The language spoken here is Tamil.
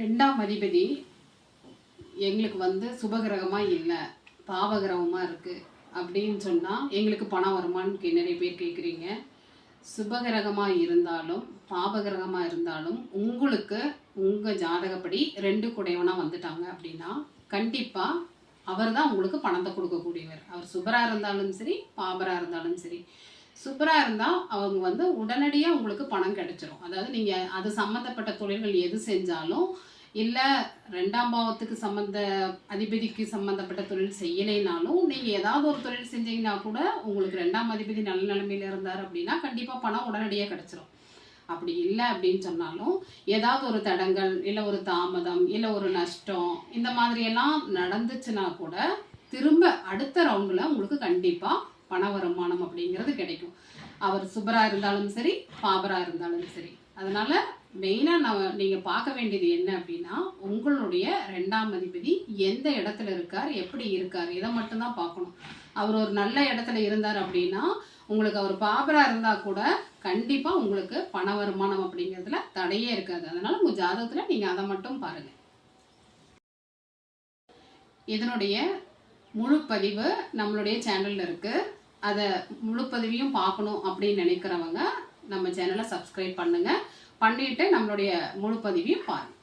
ரெண்டாம் அதிபதி எங்களுக்கு வந்து சுபகிரகமாக இல்லை பாவகிரகமாக இருக்குது அப்படின்னு சொன்னால் எங்களுக்கு பணம் வருமான்னு நிறைய பேர் கேட்குறீங்க சுபகிரகமாக இருந்தாலும் பாபகிரகமாக இருந்தாலும் உங்களுக்கு உங்கள் ஜாதகப்படி ரெண்டு குடையவனாக வந்துட்டாங்க அப்படின்னா கண்டிப்பாக அவர் தான் உங்களுக்கு பணத்தை கொடுக்கக்கூடியவர். அவர் சுபராக இருந்தாலும் சரி பாபராக இருந்தாலும் சரி. சூப்பராக இருந்தால் அவங்க வந்து உடனடியாக உங்களுக்கு பணம் கிடைச்சிரும். அதாவது நீங்கள் அது சம்மந்தப்பட்ட தொழில்கள் எது செஞ்சாலும் இல்லை ரெண்டாம் பாவத்துக்கு சம்மந்த அதிபதிக்கு சம்மந்தப்பட்ட தொழில் செய்யலைனாலும் நீங்கள் ஏதாவது ஒரு தொழில் செஞ்சீங்கன்னா கூட உங்களுக்கு ரெண்டாம் அதிபதி நல்ல நிலைமையில் இருந்தார் அப்படின்னா கண்டிப்பாக பணம் உடனடியாக கிடச்சிரும். அப்படி இல்லை அப்படின்னு சொன்னாலும் ஏதாவது ஒரு தடங்கள் இல்லை ஒரு தாமதம் இல்லை ஒரு நஷ்டம் இந்த மாதிரியெல்லாம் நடந்துச்சுன்னா கூட திரும்ப அடுத்த ரவுண்டில் உங்களுக்கு கண்டிப்பாக பண வருமானம் அப்படிங்கிறது கிடைக்கும். அவர் சுபராக இருந்தாலும் சரி பாபராக இருந்தாலும் சரி. அதனால மெயினாக நான் நீங்கள் பார்க்க வேண்டியது என்ன அப்படின்னா உங்களுடைய ரெண்டாம் அதிபதி எந்த இடத்துல இருக்கார் எப்படி இருக்கார் இதை மட்டும்தான் பார்க்கணும். அவர் ஒரு நல்ல இடத்துல இருந்தார் அப்படின்னா உங்களுக்கு அவர் பாபராக இருந்தால் கூட கண்டிப்பாக உங்களுக்கு பண வருமானம் அப்படிங்கிறதுல தடையே இருக்காது. அதனால உங்கள் ஜாதகத்தில் நீங்கள் அதை மட்டும் பாருங்கள் இதனுடைய முழு பதிவு நம்மளுடைய சேனலில் இருக்குது அதை முழு பதிவையும் பார்க்கணும் அப்படின்னு நினைக்கிறவங்க நம்ம சேனலை சப்ஸ்கிரைப் பண்ணுங்கள் பண்ணிவிட்டு நம்மளுடைய முழு பதிவையும் பாருங்கள்